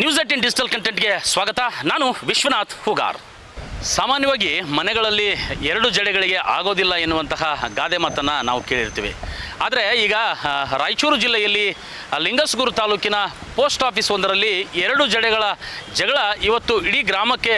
News eighteen digital ಕಂಟೆಂಟ್ಗೆ ಸ್ವಾಗತ. ನಾನು ವಿಶ್ವನಾಥ್ ಹುಗಾರ್. ಸಾಮಾನ್ಯವಾಗಿ ಮನೆಗಳಲ್ಲಿ ಎರಡು ಜಡೆಗಳಿಗೆ ಆಗೋದಿಲ್ಲ ಎನ್ನುವಂತಹ ಗಾದೆ ಮಾತನ್ನು ನಾವು ಕೇಳಿರ್ತೀವಿ. ಆದರೆ ಈಗ ರಾಯಚೂರು ಜಿಲ್ಲೆಯಲ್ಲಿ ಲಿಂಗಸ್ಗೂರು ತಾಲೂಕಿನ ಪೋಸ್ಟ್ ಆಫೀಸ್ ಒಂದರಲ್ಲಿ ಎರಡು ಜಡೆಗಳ ಜಗಳ ಇವತ್ತು ಇಡೀ ಗ್ರಾಮಕ್ಕೆ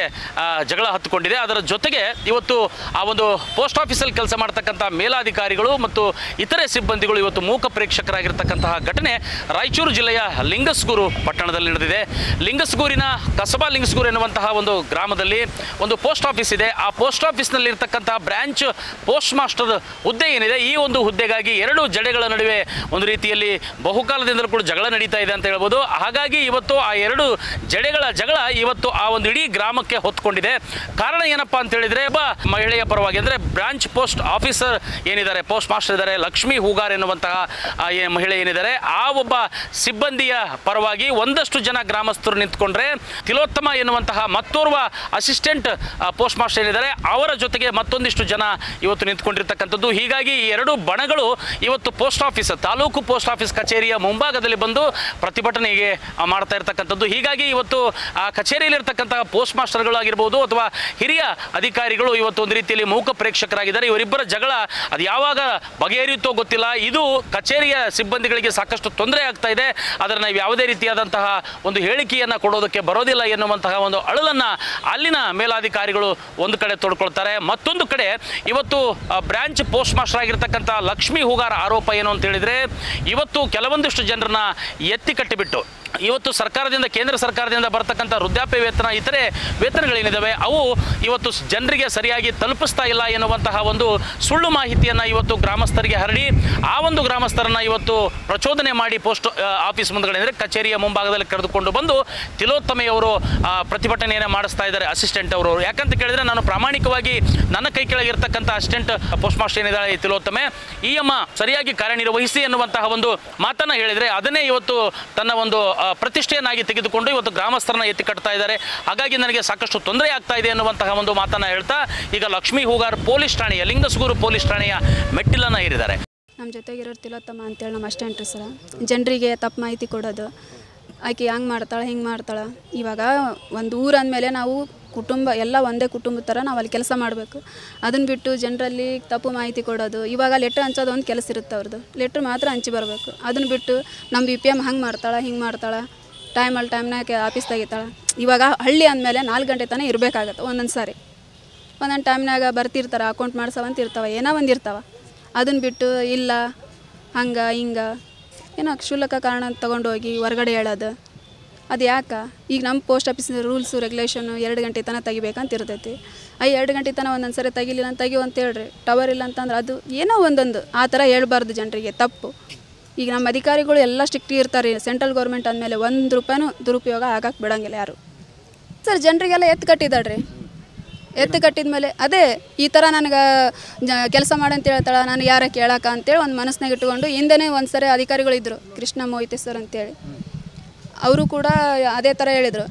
ಜಗಳ ಹತ್ತುಕೊಂಡಿದೆ. ಅದರ ಜೊತೆಗೆ ಇವತ್ತು ಆ ಒಂದು ಪೋಸ್ಟ್ ಆಫೀಸಲ್ಲಿ ಕೆಲಸ ಮಾಡ್ತಕ್ಕಂಥ ಮೇಲಾಧಿಕಾರಿಗಳು ಮತ್ತು ಇತರೆ ಸಿಬ್ಬಂದಿಗಳು ಇವತ್ತು ಮೂಕ ಪ್ರೇಕ್ಷಕರಾಗಿರ್ತಕ್ಕಂತಹ ಘಟನೆ ರಾಯಚೂರು ಜಿಲ್ಲೆಯ ಲಿಂಗಸ್ಗೂರು ಪಟ್ಟಣದಲ್ಲಿ ನಡೆದಿದೆ. ಲಿಂಗಸ್ಗೂರಿನ ಕಸಬಾ ಲಿಂಗಸ್ಗೂರು ಎನ್ನುವಂತಹ ಒಂದು ಗ್ರಾಮದಲ್ಲಿ ಒಂದು ಪೋಸ್ಟ್ ಆಫೀಸ್ ಇದೆ. ಆ ಪೋಸ್ಟ್ ಆಫೀಸ್ನಲ್ಲಿ ಇರತಕ್ಕಂತಹ ಬ್ರಾಂಚ್ ಪೋಸ್ಟ್ ಮಾಸ್ಟರ್ ಹುದ್ದೆ ಏನಿದೆ? ಈ ಒಂದು ಹುದ್ದೆಗಾಗಿ ಎರಡು ಜಡೆಗಳ ನಡುವೆ ಒಂದು ರೀತಿಯಲ್ಲಿ ಬಹುಕಾಲದಿಂದಲೂ ಕೂಡ ಜಗಳ ನಡೀತಾ ಇದೆ ಅಂತ ಹೇಳ್ಬೋದು. ಹಾಗಾಗಿ ಇವತ್ತು ಆ ಎರಡು ಜಡೆಗಳ ಜಗಳ ಇವತ್ತು ಆ ಒಂದು ಇಡೀ ಗ್ರಾಮಕ್ಕೆ ಹೊತ್ಕೊಂಡಿದೆ. ಕಾರಣ ಏನಪ್ಪಾ ಅಂತ ಹೇಳಿದ್ರೆ ಮಹಿಳೆಯ ಪರವಾಗಿ ಅಂದರೆ ಬ್ರಾಂಚ್ ಪೋಸ್ಟ್ ಆಫೀಸರ್ ಏನಿದ್ದಾರೆ? ಪೋಸ್ಟ್ ಮಾಸ್ಟರ್ ಇದ್ದಾರೆ. ಲಕ್ಷ್ಮೀ ಹೂಗಾರ್ ಎನ್ನುವಂತಹ ಮಹಿಳೆ ಏನಿದ್ದಾರೆ? ಆ ಒಬ್ಬ ಸಿಬ್ಬಂದಿಯ ಪರವಾಗಿ ಒಂದಷ್ಟು ಜನ ಗ್ರಾಮಸ್ಥರು ನಿಂತ್ಕೊಂಡ್ರೆ, ತಿಲೋತ್ತಮ ಎನ್ನುವಂತಹ ಮತ್ತೋರ್ವ ಅಸಿಸ್ಟೆಂಟ್ ಪೋಸ್ಟ್ ಮಾಸ್ಟರ್ ಏನಿದ್ದಾರೆ, ಅವರ ಜೊತೆಗೆ ಮತ್ತೊಂದಿಷ್ಟು ಜನ ಇವತ್ತು ನಿಂತ್ಕೊಂಡಿರ್ತಕ್ಕಂಥದ್ದು. ಹೀಗಾಗಿ ಈ ಎರಡು ಬಣಗಳು ಇವತ್ತು post office, taluk post office ಕಚೇರಿಯ ಮುಂಭಾಗದಲ್ಲಿ ಬಂದು ಪ್ರತಿಭಟನೆಗೆ ಮಾಡ್ತಾ ಇರ್ತಕ್ಕಂಥದ್ದು. ಹೀಗಾಗಿ ಇವತ್ತು ಆ ಕಚೇರಿಯಲ್ಲಿರ್ತಕ್ಕಂತಹ ಪೋಸ್ಟ್ ಮಾಸ್ಟರ್ಗಳಾಗಿರ್ಬೋದು ಅಥವಾ ಹಿರಿಯ ಅಧಿಕಾರಿಗಳು ಇವತ್ತು ಒಂದು ರೀತಿಯಲ್ಲಿ ಮೂಕ ಪ್ರೇಕ್ಷಕರಾಗಿದ್ದಾರೆ. ಇವರಿಬ್ಬರ ಜಗಳ ಅದು ಯಾವಾಗ ಬಗೆಹರಿಯುತ್ತೋ ಗೊತ್ತಿಲ್ಲ. ಇದು ಕಚೇರಿಯ ಸಿಬ್ಬಂದಿಗಳಿಗೆ ಸಾಕಷ್ಟು ತೊಂದರೆ ಆಗ್ತಾ ಇದೆ. ಅದರ ನಾವು ಯಾವುದೇ ರೀತಿಯಾದಂತಹ ಒಂದು ಹೇಳಿಕೆಯನ್ನು ಕೊಡೋದಕ್ಕೆ ಬರೋದಿಲ್ಲ ಎನ್ನುವಂತಹ ಒಂದು ಅಳಲನ್ನು ಅಲ್ಲಿನ ಮೇಲಾಧಿಕಾರಿಗಳು ಒಂದು ಕಡೆ ತೊಡ್ಕೊಳ್ತಾರೆ. ಮತ್ತೊಂದು ಕಡೆ ಇವತ್ತು ಬ್ರಾಂಚ್ ಪೋಸ್ಟ್ ಮಾಸ್ಟರ್ ಆಗಿರ್ತಕ್ಕಂಥ ಲಕ್ಷ್ಮೀ ಹೂಗಾರ ಆರೋಪ ಏನು ಅಂತ ಹೇಳಿದರೆ, ಇವತ್ತು ಕೆಲವೊಂದಿಷ್ಟು ಜನರನ್ನ ಎತ್ತಿ ಕಟ್ಟಿಬಿಟ್ಟು, ಇವತ್ತು ಸರ್ಕಾರದಿಂದ, ಕೇಂದ್ರ ಸರ್ಕಾರದಿಂದ ಬರತಕ್ಕಂಥ ವೃದ್ಧಾಪ್ಯ ವೇತನ, ಇತರೆ ವೇತನಗಳೇನಿದ್ದಾವೆ ಅವು ಇವತ್ತು ಜನರಿಗೆ ಸರಿಯಾಗಿ ತಲುಪಿಸ್ತಾ ಇಲ್ಲ ಎನ್ನುವಂತಹ ಒಂದು ಸುಳ್ಳು ಮಾಹಿತಿಯನ್ನು ಇವತ್ತು ಗ್ರಾಮಸ್ಥರಿಗೆ ಹರಡಿ, ಆ ಒಂದು ಗ್ರಾಮಸ್ಥರನ್ನ ಇವತ್ತು ಪ್ರಚೋದನೆ ಮಾಡಿ ಪೋಸ್ಟ್ ಆಫೀಸ್ ಮುಂದ್ಗಡೆ ಅಂದರೆ ಕಚೇರಿಯ ಮುಂಭಾಗದಲ್ಲಿ ಕರೆದುಕೊಂಡು ಬಂದು ತಿಲೋತ್ತಮೆಯವರು ಪ್ರತಿಭಟನೆಯನ್ನು ಮಾಡಿಸ್ತಾ ಇದ್ದಾರೆ, ಅಸಿಸ್ಟೆಂಟ್ ಅವರು. ಯಾಕಂತ ಕೇಳಿದ್ರೆ ನಾನು ಪ್ರಾಮಾಣಿಕವಾಗಿ ನನ್ನ ಕೈ ಕೆಳಗಿರ್ತಕ್ಕಂಥ ಅಸಿಸ್ಟೆಂಟ್ ಪೋಸ್ಟ್ ಮಾಸ್ಟರ್ ಏನಿದ್ದಾಳೆ ತಿಲೋತ್ತಮೆ, ಈ ಅಮ್ಮ ಸರಿಯಾಗಿ ಕಾರ್ಯನಿರ್ವಹಿಸಿ ಎನ್ನುವಂತಹ ಒಂದು ಮಾತನ್ನ ಹೇಳಿದರೆ ಅದನ್ನೇ ಇವತ್ತು ತನ್ನ ಒಂದು ಪ್ರತಿಷ್ಠೆಯನ್ನಾಗಿ ತೆಗೆದುಕೊಂಡು ಇವತ್ತು ಗ್ರಾಮಸ್ಥರನ್ನ ಎತ್ತಿ ಕಟ್ತಾ ಇದ್ದಾರೆ. ಹಾಗಾಗಿ ನನಗೆ ಸಾಕಷ್ಟು ತೊಂದರೆ ಆಗ್ತಾ ಇದೆ ಎನ್ನುವಂತಹ ಒಂದು ಮಾತನ್ನ ಹೇಳ್ತಾ ಈಗ ಲಕ್ಷ್ಮೀ ಹೂಗಾರ್ ಪೊಲೀಸ್ ಠಾಣೆಯ, ಲಿಂಗಸಗೂರು ಪೊಲೀಸ್ ಠಾಣೆಯ ಮೆಟ್ಟಿಲನ್ನ ಏರಿದ್ದಾರೆ. ನಮ್ಮ ಜೊತೆಗಿರೋರು ತಿಲೋತ್ತಮ ಅಂತೇಳಿ ನಮ್ಮ ಅಸ್ಟೆಂಟ್ರಿ ಸರ ಜನರಿಗೆ ತಪ್ಪು ಮಾಹಿತಿ ಕೊಡೋದು. ಆಕೆ ಹಂಗೆ ಮಾಡ್ತಾಳೆ, ಹಿಂಗೆ ಮಾಡ್ತಾಳೆ. ಇವಾಗ ಒಂದು ಊರು ಅಂದಮೇಲೆ ನಾವು ಕುಟುಂಬ ಎಲ್ಲ ಒಂದೇ ಕುಟುಂಬದ ಥರ ನಾವು ಅಲ್ಲಿ ಕೆಲಸ ಮಾಡಬೇಕು. ಅದನ್ನು ಬಿಟ್ಟು ಜನರಲ್ಲಿ ತಪ್ಪು ಮಾಹಿತಿ ಕೊಡೋದು, ಇವಾಗ ಲೆಟ್ರ್ ಹಂಚೋದು ಒಂದು ಕೆಲಸ ಇರುತ್ತೆ ಅವ್ರದ್ದು ಲೆಟ್ರ್ ಮಾತ್ರ ಹಂಚಿ ಬರಬೇಕು. ಅದನ್ನು ಬಿಟ್ಟು ನಮ್ಮ ಬಿ ಪಿ ಎಂ ಹಂಗೆ ಮಾಡ್ತಾಳೆ, ಹಿಂಗೆ ಮಾಡ್ತಾಳೆ ಟೈಮಲ್ಲಿ ಟೈಮ್ನಾಗೆ ಆಫೀಸ್ ತೆಗಿತಾಳೆ. ಇವಾಗ ಹಳ್ಳಿ ಅಂದಮೇಲೆ ನಾಲ್ಕು ಗಂಟೆ ತನಕ ಇರಬೇಕಾಗತ್ತೆ ಒಂದೊಂದು ಸಾರಿ. ಒಂದೊಂದು ಟೈಮ್ನಾಗ ಬರ್ತಿರ್ತಾರೆ ಅಕೌಂಟ್ ಮಾಡ್ಸವಂತ ಇರ್ತಾವೆ, ಏನೋ ಒಂದು ಇರ್ತಾವೆ. ಅದನ್ನು ಬಿಟ್ಟು ಇಲ್ಲ, ಹಂಗೆ, ಹಿಂಗೆ, ಏನೋ ಕ್ಷುಲ್ಲಕ ಕಾರಣ ತೊಗೊಂಡೋಗಿ ಹೊರ್ಗಡೆ ಹೇಳೋದು. ಅದು ಯಾಕೆ? ಈಗ ನಮ್ಮ ಪೋಸ್ಟ್ ಆಫೀಸಿನ ರೂಲ್ಸು ರೆಗ್ಯುಲೇಷನ್ನು ಎರಡು ಗಂಟೆ ತನಕ ತೆಗಿಬೇಕಂತ ಇರ್ತೈತಿ. ಆ ಎರಡು ಗಂಟೆ ತನಕ ಒಂದೊಂದು ಸರಿ ತೆಗಿಲಿಲ್ಲ ಅಂತ ತೆಗಿವು ಅಂತ ಹೇಳ್ರಿ. ಟವರ್ ಇಲ್ಲ ಅಂತಂದ್ರೆ ಅದು ಏನೋ ಒಂದೊಂದು ಆ ಥರ ಹೇಳ್ಬಾರ್ದು ಜನರಿಗೆ, ತಪ್ಪು. ಈಗ ನಮ್ಮ ಅಧಿಕಾರಿಗಳು ಎಲ್ಲ ಸ್ಟ್ರಿಕ್ಟ್ ಇರ್ತಾರೆ. ಸೆಂಟ್ರಲ್ ಗೌರ್ಮೆಂಟ್ ಅಂದಮೇಲೆ ಒಂದು ರೂಪಾಯಿನೂ ದುರುಪಯೋಗ ಆಗಕ್ಕೆ ಬಿಡೋಂಗಿಲ್ಲ ಯಾರು. ಸರ್, ಜನರಿಗೆಲ್ಲ ಎತ್ತು ಕಟ್ಟಿದ್ದಾಳ್ರಿ. ಎತ್ತು ಕಟ್ಟಿದ ಮೇಲೆ ಅದೇ ಈ ಥರ ನನಗೆ ಕೆಲಸ ಮಾಡಂತ ಹೇಳ್ತಾಳೆ, ನಾನು ಯಾರ ಕೇಳಕ್ಕ ಅಂತೇಳಿ ಒಂದು ಮನಸ್ಸಿನಾಗ ಇಟ್ಕೊಂಡು ಹಿಂದೆನೇ ಒಂದು ಸರಿ ಅಧಿಕಾರಿಗಳಿದ್ದರು ಕೃಷ್ಣ ಮೋಹಿತೆ ಸರ್ ಅಂತೇಳಿ. ಅವರು ಕೂಡ ಅದೇ ಥರ ಹೇಳಿದರು.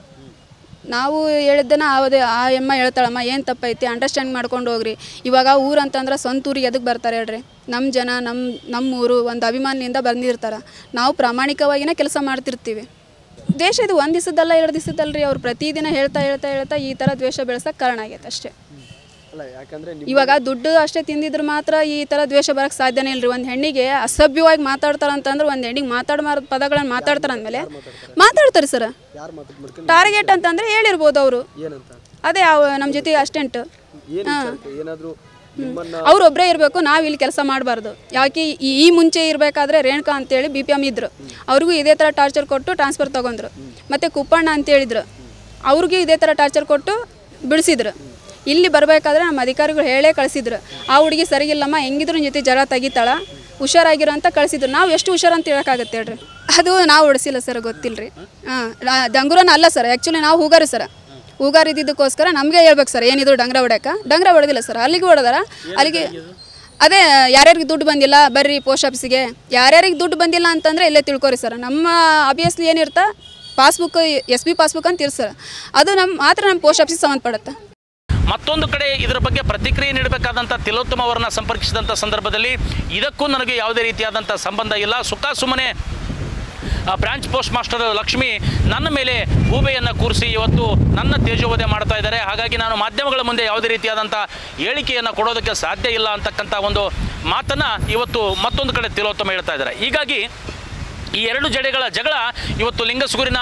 ನಾವು ಹೇಳಿದ್ದನ್ನ ಅದೇ ಆ ಎಮ್ಮ ಹೇಳ್ತಾಳಮ್ಮ, ಏನು ತಪ್ಪೈತಿ? ಅಂಡರ್ಸ್ಟ್ಯಾಂಡ್ ಮಾಡ್ಕೊಂಡು ಹೋಗ್ರಿ. ಇವಾಗ ಊರು ಅಂತಂದ್ರೆ ಸ್ವಂತ ಊರಿಗೆ ಎದಕ್ಕೆ ಬರ್ತಾರೆ ಹೇಳ್ರಿ? ನಮ್ಮ ಜನ ನಮ್ಮ ನಮ್ಮ ಊರು ಒಂದು ಅಭಿಮಾನದಿಂದ ಬಂದಿರ್ತಾರೆ. ನಾವು ಪ್ರಾಮಾಣಿಕವಾಗಿನೇ ಕೆಲಸ ಮಾಡ್ತಿರ್ತೀವಿ. ದ್ವೇಷ ಇದು ಒಂದು ದಿವಸದಲ್ಲ ಎರಡು ದಿವಸದಲ್ರಿ ಅವ್ರು ಪ್ರತಿದಿನ ಹೇಳ್ತಾ ಹೇಳ್ತಾ ಹೇಳ್ತಾ ಈ ಥರ ದ್ವೇಷ ಬೆಳೆಸೋಕೆ ಕಾರಣ ಆಗೈತೆ ಅಷ್ಟೇ. ಇವಾಗ ದುಡ್ಡು ಅಷ್ಟೇ ತಿಂದಿದ್ರು ಮಾತ್ರ ಈ ಥರ ದ್ವೇಷ ಬರಕ್ಕೆ ಸಾಧ್ಯನೇ ಇಲ್ರಿ. ಒಂದು ಹೆಣ್ಣಿಗೆ ಅಸಭ್ಯವಾಗಿ ಮಾತಾಡ್ತಾರಂತಂದ್ರೆ ಒಂದು ಹೆಣ್ಣಿಗೆ ಮಾತಾಡ ಪದಗಳನ್ನು ಮಾತಾಡ್ತಾರೆ ಅಂದಮೇಲೆ ಮಾತಾಡ್ತಾರೆ? ಸರ್. ಟಾರ್ಗೆಟ್ ಅಂತಂದ್ರೆ ಹೇಳಿರ್ಬೋದು ಅವರು. ಅದೇ ನಮ್ಮ ಜೊತೆ ಅಸ್ಟೆಂಟ್ ನಿಮ್ಮನ್ನ ಅವ್ರೊಬ್ಬರೇ ಇರಬೇಕು ನಾವು ಇಲ್ಲಿ ಕೆಲಸ ಮಾಡಬಾರ್ದು. ಯಾಕೆ ಈ ಈ ಮುಂಚೆ ಇರಬೇಕಾದ್ರೆ ರೇಣುಕಾ ಅಂತೇಳಿ ಬಿ ಪಿ ಎಂ ಇದ್ರು. ಅವ್ರಿಗೂ ಇದೇ ಥರ ಟಾರ್ಚರ್ ಕೊಟ್ಟು ಟ್ರಾನ್ಸ್ಫರ್ ತೊಗೊಂಡ್ರು ಮತ್ತು ಕುಪ್ಪಣ್ಣ ಅಂತ ಹೇಳಿದ್ರು ಅವ್ರಿಗೂ ಇದೇ ಥರ ಟಾರ್ಚರ್ ಕೊಟ್ಟು ಬಿಡಿಸಿದ್ರು. ಇಲ್ಲಿ ಬರಬೇಕಾದ್ರೆ ನಮ್ಮ ಅಧಿಕಾರಿಗಳು ಹೇಳೇ ಕಳಿಸಿದ್ರು. ಆ ಹುಡುಗಿ ಸರಿಗಿಲ್ಲಮ್ಮ, ಹೆಂಗಿದ್ರು ಜೊತೆ ಜರ ತೆಗಿತಾಳ ಹುಷಾರಾಗಿರೋ ಅಂತ ಕಳಿಸಿದ್ರು. ನಾವು ಎಷ್ಟು ಹುಷಾರು ಅಂತ ಹೇಳೋಕ್ಕಾಗತ್ತೆ ಹೇಳ್ರಿ? ಅದು ನಾವು ಹೊಡಿಸಿಲ್ಲ ಸರ್ ಗೊತ್ತಿಲ್ಲ ರೀ ಹಾಂ ಡಂಗುರನ ಅಲ್ಲ ಸರ್ ಆ್ಯಕ್ಚುಲಿ ನಾವು ಹೂಗಾರಿ ಸರ್. ಹೂಗಾರ ಇದ್ದಿದ್ದಕ್ಕೋಸ್ಕರ ನಮಗೆ ಹೇಳ್ಬೇಕು ಸರ್, ಏನಿದ್ರು ಡಂಗ್ರ ಹೊಡ್ಯಾಕ. ಡಂಗ್ರ ಹೊಡೆದಿಲ್ಲ ಸರ್, ಅಲ್ಲಿಗೆ ಹೊಡೆದಾರ. ಅಲ್ಲಿಗೆ ಅದೇ ಯಾರ್ಯಾರಿಗೆ ದುಡ್ಡು ಬಂದಿಲ್ಲ, ಬರ್ರಿ ಪೋಸ್ಟ್ ಆಫೀಸಿಗೆ ಯಾರ್ಯಾರಿಗೆ ದುಡ್ಡು ಬಂದಿಲ್ಲ ಅಂತಂದರೆ ಇಲ್ಲೇ ತಿಳ್ಕೊರಿ ಸರ್. ನಮ್ಮ ಅಬ್ವಿಯಸ್ಲಿ ಏನಿರ್ತಾ ಪಾಸ್ಬುಕ್ ಎಸ್ ಬಿ ಪಾಸ್ಬುಕ್ ಅಂತ ಇರ್ಸರ್ ಅದು ನಮ್ಮ ಮಾತ್ರ ನಮ್ಮ ಪೋಸ್ಟ್ ಆಫೀಸಿಗೆ ಸಂಬಂಧಪಡುತ್ತೆ. ಮತ್ತೊಂದು ಕಡೆ ಇದರ ಬಗ್ಗೆ ಪ್ರತಿಕ್ರಿಯೆ ನೀಡಬೇಕಾದಂಥ ತಿಲೋತ್ತಮ ಅವರನ್ನ ಸಂಪರ್ಕಿಸಿದಂಥ ಸಂದರ್ಭದಲ್ಲಿ ಇದಕ್ಕೂ ನನಗೆ ಯಾವುದೇ ರೀತಿಯಾದಂಥ ಸಂಬಂಧ ಇಲ್ಲ. ಸುಖ ಸುಮ್ಮನೆ ಬ್ರಾಂಚ್ ಪೋಸ್ಟ್ ಮಾಸ್ಟರ್ ಲಕ್ಷ್ಮಿ ನನ್ನ ಮೇಲೆ ಗೂಬೆಯನ್ನು ಕೂರಿಸಿ ಇವತ್ತು ನನ್ನ ತೇಜೋವಧೆ ಮಾಡ್ತಾ ಇದ್ದಾರೆ. ಹಾಗಾಗಿ ನಾನು ಮಾಧ್ಯಮಗಳ ಮುಂದೆ ಯಾವುದೇ ರೀತಿಯಾದಂಥ ಹೇಳಿಕೆಯನ್ನು ಕೊಡೋದಕ್ಕೆ ಸಾಧ್ಯ ಇಲ್ಲ ಅಂತಕ್ಕಂಥ ಒಂದು ಮಾತನ್ನು ಇವತ್ತು ಮತ್ತೊಂದು ಕಡೆ ತಿಲೋತ್ತಮ ಹೇಳ್ತಾ ಇದ್ದಾರೆ. ಹೀಗಾಗಿ ಈ ಎರಡು ಜಡೆಗಳ ಜಗಳ ಇವತ್ತು ಲಿಂಗಸುಗೂರಿನ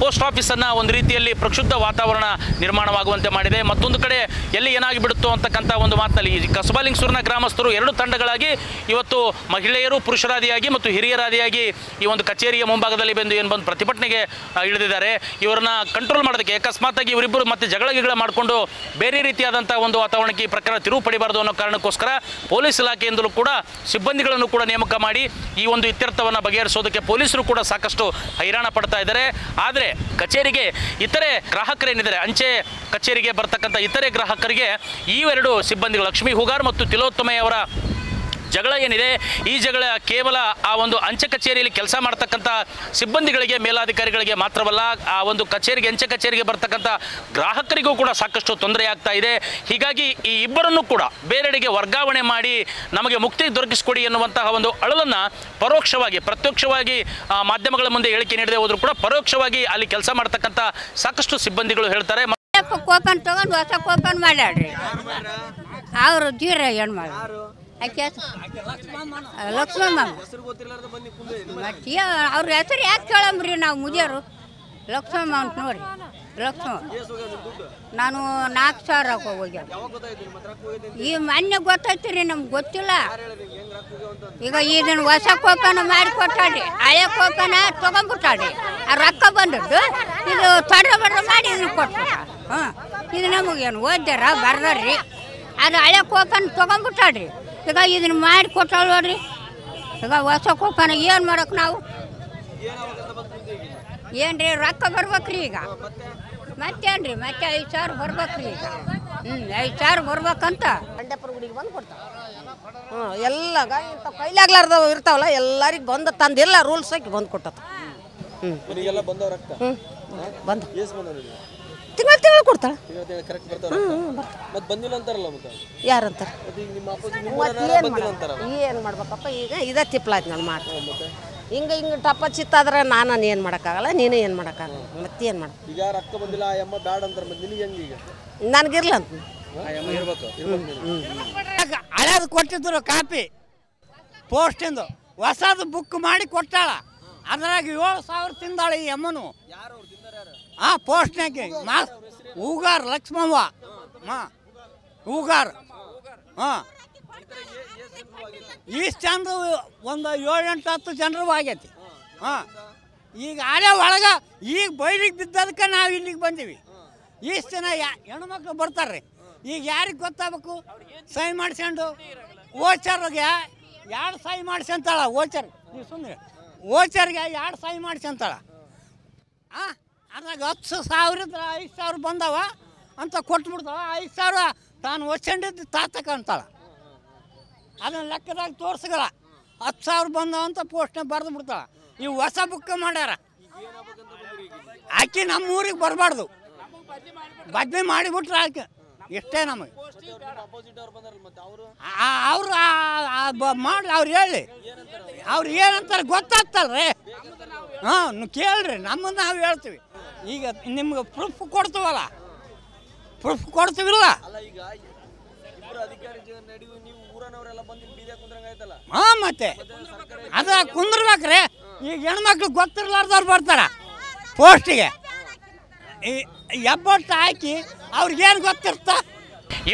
ಪೋಸ್ಟ್ ಆಫೀಸನ್ನು ಒಂದು ರೀತಿಯಲ್ಲಿ ಪ್ರಕ್ಷುಬ್ಧ ವಾತಾವರಣ ನಿರ್ಮಾಣವಾಗುವಂತೆ ಮಾಡಿದೆ. ಮತ್ತೊಂದು ಕಡೆ ಎಲ್ಲಿ ಏನಾಗಿ ಬಿಡುತ್ತೋ ಅಂತಕ್ಕಂಥ ಒಂದು ಮಾತಿನಲ್ಲಿ ಈ ಕಸಬಾ ಗ್ರಾಮಸ್ಥರು ಎರಡು ತಂಡಗಳಾಗಿ ಇವತ್ತು ಮಹಿಳೆಯರು, ಪುರುಷರಾದಿಯಾಗಿ ಮತ್ತು ಹಿರಿಯರಾದಿಯಾಗಿ ಈ ಒಂದು ಕಚೇರಿಯ ಮುಂಭಾಗದಲ್ಲಿ ಬಂದು ಏನು ಬಂದು ಪ್ರತಿಭಟನೆಗೆ ಇಳಿದಿದ್ದಾರೆ. ಇವರನ್ನ ಕಂಟ್ರೋಲ್ ಮಾಡೋದಕ್ಕೆ, ಅಕಸ್ಮಾತಾಗಿ ಇವರಿಬ್ಬರು ಮತ್ತೆ ಜಗಳ ಗಿಗಳ ಮಾಡಿಕೊಂಡು ಬೇರೆ ರೀತಿಯಾದಂಥ ಒಂದು ವಾತಾವರಣಕ್ಕೆ ಈ ಪ್ರಕರಣ ತಿರುವು ಪಡಿಬಾರದು ಅನ್ನೋ ಕಾರಣಕ್ಕೋಸ್ಕರ ಪೊಲೀಸ್ ಇಲಾಖೆಯಿಂದಲೂ ಕೂಡ ಸಿಬ್ಬಂದಿಗಳನ್ನು ಕೂಡ ನೇಮಕ ಮಾಡಿ ಈ ಒಂದು ಇತ್ಯರ್ಥವನ್ನು ಬಗೆಹರಿಸೋದಕ್ಕೆ ಪೊಲೀಸರು ಕೂಡ ಸಾಕಷ್ಟು ಹೈರಾಣ ಪಡ್ತಾ ಇದ್ದಾರೆ. ಆದರೆ ಕಚೇರಿಗೆ ಇತರೆ ಗ್ರಾಹಕರೇನಿದ್ದಾರೆ ಅಂಚೆ ಕಚೇರಿಗೆ ಬರ್ತಕ್ಕಂಥ ಇತರೆ ಗ್ರಾಹಕರಿಗೆ ಈ ಎರಡು ಸಿಬ್ಬಂದಿಗಳು ಲಕ್ಷ್ಮೀ ಹುಗಾರ್ ಮತ್ತು ತಿಲೋತ್ತಮೆಯವರ ಜಗಳ ಏನಿದೆ, ಈ ಜಗಳ ಕೇವಲ ಆ ಒಂದು ಅಂಚೆ ಕಚೇರಿಯಲ್ಲಿ ಕೆಲಸ ಮಾಡ್ತಕ್ಕಂಥ ಸಿಬ್ಬಂದಿಗಳಿಗೆ, ಮೇಲಾಧಿಕಾರಿಗಳಿಗೆ ಮಾತ್ರವಲ್ಲ, ಆ ಒಂದು ಕಚೇರಿಗೆ, ಅಂಚೆ ಕಚೇರಿಗೆ ಬರ್ತಕ್ಕಂಥ ಗ್ರಾಹಕರಿಗೂ ಕೂಡ ಸಾಕಷ್ಟು ತೊಂದರೆ ಆಗ್ತಾ ಇದೆ. ಹೀಗಾಗಿ ಈ ಇಬ್ಬರನ್ನು ಕೂಡ ಬೇರೆಡೆಗೆ ವರ್ಗಾವಣೆ ಮಾಡಿ ನಮಗೆ ಮುಕ್ತಿ ದೊರಕಿಸಿಕೊಡಿ ಎನ್ನುವಂತಹ ಒಂದು ಅಳಲನ್ನು ಪರೋಕ್ಷವಾಗಿ, ಪ್ರತ್ಯಕ್ಷವಾಗಿ ಮಾಧ್ಯಮಗಳ ಮುಂದೆ ಹೇಳಿಕೆ ನೀಡದೆ ಹೋದರೂ ಕೂಡ ಪರೋಕ್ಷವಾಗಿ ಅಲ್ಲಿ ಕೆಲಸ ಮಾಡ್ತಕ್ಕಂಥ ಸಾಕಷ್ಟು ಸಿಬ್ಬಂದಿಗಳು ಹೇಳ್ತಾರೆ. ಕೋಪನ್ ತಗೊಂಡು ಹೊಸ ಕೋಪನ್ ಮಾಡ್ಯಾಡ್ರಿ ಅವರು ಜೀರ ಏನು ಲಕ್ಷ್ಮಮ್ಮ ಅವ್ರ ಹೆಸರು ಯಾಕೆ ಕೇಳಂಬ್ರಿ ನಾವು ಮುದಿಯೋರು? ಲಕ್ಷ್ಮಮ್ಮ ಅಂತ ನೋಡಿ ದುಡ್ಡು ನಾನು ನಾಲ್ಕು ಸಾವಿರ ಹೋಗ್ಯಾವ ಈ ಮೊನ್ನೆ ಗೊತ್ತೈತಿ ರೀ ನಮ್ಗೆ ಗೊತ್ತಿಲ್ಲ. ಈಗ ಇದನ್ನ ಹೊಸ ಕೋಪನ ಮಾಡಿ ಕೊಟ್ಟಾಡ್ರಿ ಹಳೆ ಕೋಪನ ತಗೊಂಡ್ಬಿಟ್ಟಾಡ್ರಿ ಆ ರೊಕ್ಕ ಬಂದದ್ದು ಇದು ತೊಡ್ರ ಬಡ್ರ ಮಾಡಿ ಇದನ್ನ ಕೊಟ್ಬಿಟ್ಟ. ಹಾಂ ಇದು ನಮಗೇನು ಓದ್ಯಾರ? ಬರ್ದಾರ್ರಿ. ಅದು ಹಳೆ ಕೋಪನ ತಗೊಂಡ್ಬಿಟ್ಟಾಡ್ರಿ. ಈಗ ಇದನ್ನ ಮಾಡಿ ಕೊಟ್ಟಲ್ ನೋಡ್ರಿ. ಈಗ ಹೊಸ ಹೋಗ್ತಾನೆ. ಏನು ಮಾಡಕ್ ನಾವು? ಏನ್ರಿ ರೊಕ್ಕ ಬರ್ಬೇಕ್ರಿ ಈಗ. ಮತ್ತೇನ್ರಿ? ಮತ್ತೆ ಐದು ಸಾವಿರ ಬರ್ಬೇಕ್ರಿ ಈಗ. ಹ್ಞೂ ಐದು ಸಾವಿರ ಬರ್ಬೇಕಂತ. ಬಂಡೆಪುರ ಗುಡಿಗೆ ಬಂದು ಕೊಡ್ತಾವ ಹ್ಞೂ ಎಲ್ಲಾಗ ಇಂಥ ಕೈಲಾಗ್ಲಾರ್ದವು ಇರ್ತಾವಲ್ಲ ಎಲ್ಲರಿಗೆ ಬಂದು ತಂದಿಲ್ಲ ರೂಲ್ಸ್ ಹಾಕಿ ಬಂದು ರೊಕ್ಕ ಹ್ಞೂ ಬಂದು. ತಿಂಗಳು ಕೊಡ್ತಾಳೆ. ಮತ್ತೆ ಬಂದಿಲ್ಲ ಅಂತಾರಲ್ಲ ಮತ್ತೆ? ಯಾರಂತಾರೆ? ಮತ್ತೆ ಮತ್ತೆ ನಿಮ್ಮ ಏನು ಏನು ಮಾಡ್ಬೇಕಪ್ಪ? ಈಗ ಇದೇ ತಿಪ್ಪಲಾಯ್ತು ನಾನು ಮಾತು. ಹಿಂಗೆ ಹಿಂಗೆ ಟಪ್ಪ ಚಿತ್ತಾದ್ರೆ ನಾನು ಏನು ಮಾಡೋಕ್ಕಾಗಲ್ಲ ನೀನು ಏನು ಮಾಡೋಕ್ಕಾಗಲ್ಲ. ಮತ್ತೇನು ಮಾಡ ಈಗ ರೊಕ್ಕ ಬಂದಿಲ್ಲ ಆ ಅಮ್ಮ ಬ್ಯಾಡ ಅಂತಾರೆ ಮತ್ತೆ ನಿನಗೆ ಹೆಂಗೆ ಈಗ? ನನಗಿರ್ಲ ಅಂತ. ಆ ಅಮ್ಮ ಇರ್ಬೇಕು ಇರ್ಬೇಕು ನೀನು. ಹಳೇದು ಕೊಟ್ಟಿದ್ರು ಕಾಪಿ? ಪೋಸ್ಟಿಂದು ಹೊಸದು ಬುಕ್ ಮಾಡಿ ಕೊಟ್ಟಾಳ. ಅದ್ರಾಗ ಏಳು ಸಾವಿರ ತಿಂದಾಳ ಈ ಅಮ್ಮನು. ಆ ಪೋಸ್ಟ್ನಾಗ. ಮಾ ಹೂಗಾರ್ ಲಕ್ಷ್ಮವ್ವ. ಹಾಂ ಹೂಗಾರ್ ಹಾಂ. ಇಷ್ಟು ಜನರು ಒಂದು ಏಳು ಎಂಟು ಹತ್ತು ಜನರು ಆಗೈತಿ. ಹಾಂ. ಈಗ ಆಳೆ ಒಳಗೆ ಈಗ ಬೈಲಿಗೆ ಬಿದ್ದದಕ್ಕೆ ನಾವು ಇಲ್ಲಿಗೆ ಬಂದೀವಿ. ಈಷ್ಟು ಜನ ಯಾ ಹೆಣ್ಮಕ್ಳು ಬರ್ತಾರೆ ಈಗ ಯಾರಿಗೆ ಗೊತ್ತಾಗಬೇಕು? ಸಹಿ ಮಾಡಿಸ್ಕೊಂಡು. ಓಚರ್ಗೆ ಎರಡು ಸಹಿ ಮಾಡಿಸ್ಕೊಂತಾಳ ಓಚರ್. ನೀವು ಸುಮ್ಮನೆ ಓಚರ್ಗೆ ಎರಡು ಸಹಿ ಮಾಡಿಸ್ಕೊಂತಾಳ ಆ ಅದ್ರಾಗ ಹತ್ತು ಸಾವಿರದ, ಐದು ಸಾವಿರ ಬಂದವ ಅಂತ ಕೊಟ್ಬಿಡ್ತಾವ. ಐದು ಸಾವಿರ ತಾನು ಒಚ್ಕೊಂಡಿದ್ದು ಅಂತಾಳೆ. ಅದನ್ನ ಲೆಕ್ಕದಾಗ ತೋರ್ಸಗಲ್ಲ ಹತ್ತು ಸಾವಿರ ಬಂದವ ಅಂತ ಪೋಸ್ಟ್ನಾಗ ಬರೆದು ಬಿಡ್ತಾಳ. ಇವು ಹೊಸ ಬುಕ್ ಮಾಡ್ಯಾರ. ಆಕಿ ನಮ್ಮ ಊರಿಗೆ ಬರಬಾರ್ದು. ಬದ್ಲಿ ಮಾಡಿಬಿಟ್ರೆ ಆಕೆ. ಇಷ್ಟೇ ನಮಗೆ. ಅವರು ಮಾಡ್ಲಿ, ಅವ್ರು ಹೇಳಿ. ಅವ್ರು ಏನಂತಾರೆ ಗೊತ್ತಾಗ್ತಲ್ರಿ. ಹಾಂ ಕೇಳ್ರಿ, ನಮ್ಮನ್ನು ನಾವು ಹೇಳ್ತೀವಿ. ಈಗ ನಿಮ್ಗೆ ಪ್ರೂಫ್ ಕೊಡ್ತೀವಲ್ಲ? ಪ್ರೂಫ್ ಕೊಡ್ತೀವಿಲ್ಲ? ಅಲ್ಲ ಈಗ ಇಬ್ಬರು ಅಧಿಕಾರಿ ಜನ ನಡೆಯು ನೀವು ಊರನವರೆಲ್ಲ ಬಂದು ಇಲ್ಲಿ ಬೀದಿಯಾಗ ಕುಂದ್ರಂಗ ಆಯ್ತಲ್ಲ? ಹಾಂ ಮತ್ತೆ. ಅದ ಕುಂದ್ರಬೇಕ್ರಿ. ಈಗ ಹೆಣ್ಮಕ್ಳು ಗೊತ್ತಿರ್ಲಾರ್ದವ್ರು ಬರ್ತಾರ ಪೋಸ್ಟಿಗೆ. ಈ ಎಬ್ಬಟ್ಟು ಹಾಕಿ ಅವ್ರಿಗೇನು ಗೊತ್ತಿರ್ತಾ?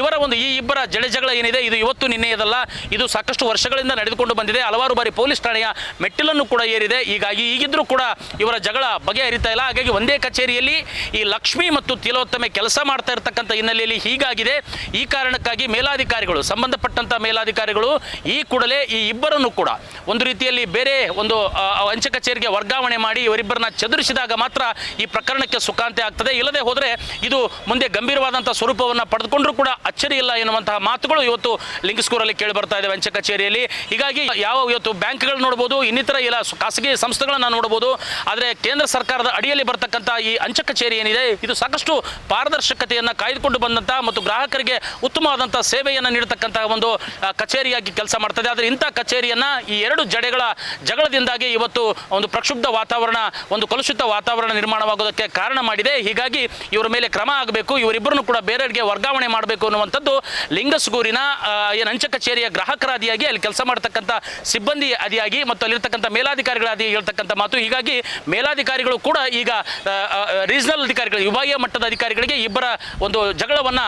ಇವರ ಒಂದು ಈ ಇಬ್ಬರ ಜಡೆ ಜಗಳ ಏನಿದೆ, ಇದು ಇವತ್ತು ನಿನ್ನೆಯದಲ್ಲ, ಇದು ಸಾಕಷ್ಟು ವರ್ಷಗಳಿಂದ ನಡೆದುಕೊಂಡು ಬಂದಿದೆ. ಹಲವಾರು ಬಾರಿ ಪೊಲೀಸ್ ಠಾಣೆಯ ಮೆಟ್ಟಿಲನ್ನು ಕೂಡ ಏರಿದೆ. ಹೀಗಾಗಿ ಈಗಿದ್ರೂ ಕೂಡ ಇವರ ಜಗಳ ಬಗೆಹರಿತಾ ಇಲ್ಲ. ಹಾಗಾಗಿ ಒಂದೇ ಕಚೇರಿಯಲ್ಲಿ ಈ ಲಕ್ಷ್ಮಿ ಮತ್ತು ತಿಲೋತ್ತಮೆ ಕೆಲಸ ಮಾಡ್ತಾ ಇರತಕ್ಕಂಥ ಹಿನ್ನೆಲೆಯಲ್ಲಿ ಹೀಗಾಗಿದೆ. ಈ ಕಾರಣಕ್ಕಾಗಿ ಮೇಲಾಧಿಕಾರಿಗಳು, ಸಂಬಂಧಪಟ್ಟಂಥ ಮೇಲಾಧಿಕಾರಿಗಳು ಈ ಕೂಡಲೇ ಈ ಇಬ್ಬರನ್ನು ಕೂಡ ಒಂದು ರೀತಿಯಲ್ಲಿ ಬೇರೆ ಒಂದು ಅಂಚೆ ಕಚೇರಿಗೆ ವರ್ಗಾವಣೆ ಮಾಡಿ ಇವರಿಬ್ಬರನ್ನ ಚದುರಿಸಿದಾಗ ಮಾತ್ರ ಈ ಪ್ರಕರಣಕ್ಕೆ ಸುಖಾಂತ್ಯ ಆಗ್ತದೆ. ಇಲ್ಲದೆ ಹೋದರೆ ಇದು ಮುಂದೆ ಗಂಭೀರವಾದಂಥ ಸ್ವರೂಪವನ್ನು ಪಡೆದುಕೊಂಡರೂ ಕೂಡ ಕೂಡ ಅಚ್ಚರಿ ಇಲ್ಲ ಎನ್ನುವಂತಹ ಮಾತುಗಳು ಇವತ್ತು ಲಿಂಗಸ್ಕೂರಲ್ಲಿ ಕೇಳಿ ಬರ್ತಾ ಇದೆ ಅಂಚೆ ಕಚೇರಿಯಲ್ಲಿ. ಹೀಗಾಗಿ ಯಾವ ಇವತ್ತು ಬ್ಯಾಂಕ್ಗಳು ನೋಡ್ಬೋದು, ಇನ್ನಿತರ ಇಲ್ಲ ಖಾಸಗಿ ಸಂಸ್ಥೆಗಳನ್ನ ನೋಡ್ಬೋದು, ಆದರೆ ಕೇಂದ್ರ ಸರ್ಕಾರದ ಅಡಿಯಲ್ಲಿ ಬರ್ತಕ್ಕಂಥ ಈ ಅಂಚೆ ಕಚೇರಿ ಏನಿದೆ, ಇದು ಸಾಕಷ್ಟು ಪಾರದರ್ಶಕತೆಯನ್ನು ಕಾಯ್ದುಕೊಂಡು ಬಂದಂಥ ಮತ್ತು ಗ್ರಾಹಕರಿಗೆ ಉತ್ತಮವಾದಂಥ ಸೇವೆಯನ್ನು ನೀಡತಕ್ಕಂಥ ಒಂದು ಕಚೇರಿಯಾಗಿ ಕೆಲಸ ಮಾಡ್ತದೆ. ಆದರೆ ಇಂಥ ಕಚೇರಿಯನ್ನು ಈ ಎರಡು ಜಡೆಗಳ ಜಗಳದಿಂದಾಗಿ ಇವತ್ತು ಒಂದು ಪ್ರಕ್ಷುಬ್ಧ ವಾತಾವರಣ, ಒಂದು ಕಲುಷಿತ ವಾತಾವರಣ ನಿರ್ಮಾಣವಾಗೋದಕ್ಕೆ ಕಾರಣ ಮಾಡಿದೆ. ಹೀಗಾಗಿ ಇವರ ಮೇಲೆ ಕ್ರಮ ಆಗಬೇಕು, ಇವರಿಬ್ಬರನ್ನು ಕೂಡ ಬೇರೆಯವರಿಗೆ ವರ್ಗಾವಣೆ ಮಾಡಬೇಕು ಅನ್ನುವಂಥದ್ದು ಲಿಂಗಸ್ಗೂರಿನ ಏನು ಅಂಚೆ ಕಚೇರಿಯ ಗ್ರಾಹಕರಾದಿಯಾಗಿ ಅಲ್ಲಿ ಕೆಲಸ ಮಾಡ್ತಕ್ಕಂಥ ಸಿಬ್ಬಂದಿ ಅದಿಯಾಗಿ ಮತ್ತು ಅಲ್ಲಿರ್ತಕ್ಕಂಥ ಮೇಲಾಧಿಕಾರಿಗಳಾದಿ ಹೇಳ್ತಕ್ಕಂಥ ಮಾತು. ಹೀಗಾಗಿ ಮೇಲಾಧಿಕಾರಿಗಳು ಕೂಡ ಈಗ ರೀಜನಲ್ ಅಧಿಕಾರಿಗಳು, ವಿಭಾಗೀಯ ಮಟ್ಟದ ಅಧಿಕಾರಿಗಳಿಗೆ ಇಬ್ಬರ ಒಂದು ಜಗಳವನ್ನು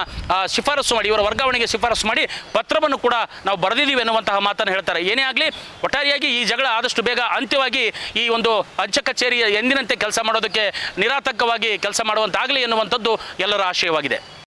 ಶಿಫಾರಸು ಮಾಡಿ, ಇವರ ವರ್ಗಾವಣೆಗೆ ಶಿಫಾರಸು ಮಾಡಿ ಪತ್ರವನ್ನು ಕೂಡ ನಾವು ಬರೆದಿದ್ದೀವಿ ಎನ್ನುವಂತಹ ಮಾತನ್ನು ಹೇಳ್ತಾರೆ. ಏನೇ ಆಗಲಿ, ಒಟ್ಟಾರೆಯಾಗಿ ಈ ಜಗಳ ಆದಷ್ಟು ಬೇಗ ಅಂತ್ಯವಾಗಿ ಈ ಒಂದು ಅಂಚೆ ಕಚೇರಿಯ ಎಂದಿನಂತೆ ಕೆಲಸ ಮಾಡೋದಕ್ಕೆ ನಿರಾತಕವಾಗಿ ಕೆಲಸ ಮಾಡುವಂತಾಗಲಿ ಎನ್ನುವಂಥದ್ದು ಎಲ್ಲರ ಆಶಯವಾಗಿದೆ.